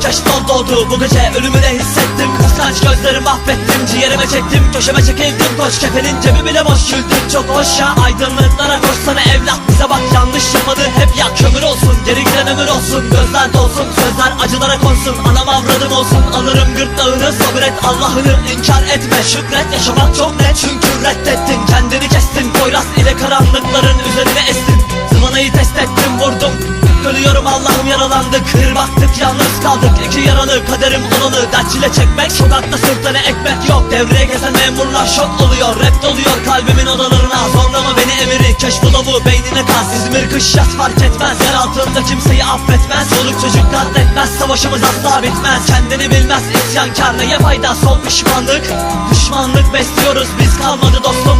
Don doğdu bu gece ölümü de hissettim. Kıskanç gözlerimi affettim ciğerime çektim. Köşeme çekildim koş kefenin cebi bile boş güldüm Çok hoş ya aydınlıklara koşsana evlat. Bize bak yanlış yapmadı hep yak kömür olsun Geri giden ömür olsun. Gözler dolsun Sözler acılara konsun. Anam avradım olsun Alırım gırtlağını. Sabır et Allah'ını inkar etme. Şükret yaşamak çok net. Çünkü reddettin Kendini kestin. Poyraz ile karanlıkların üzerine estin. Zıvanayı test ettim vurdum Ölüyorum Allah'ım yaralandık Kır baktık yalnız kaldık. İki yaralı kaderim olanı Dert çile çekmek Sokakta sırtına ekmek yok. Devreye gezen memurlar şok oluyor. Rap doluyor kalbimin odalarına. Zorlama beni emiri. Keşf lavu beynine kaz İzmir kış yaz fark etmez. Yer altında kimseyi affetmez. Soluk çocuk katletmez. Savaşımız asla bitmez. Kendini bilmez. İsyankar Neye fayda. Son pişmanlık. Düşmanlık besliyoruz. Biz kalmadı dostum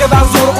kadar zor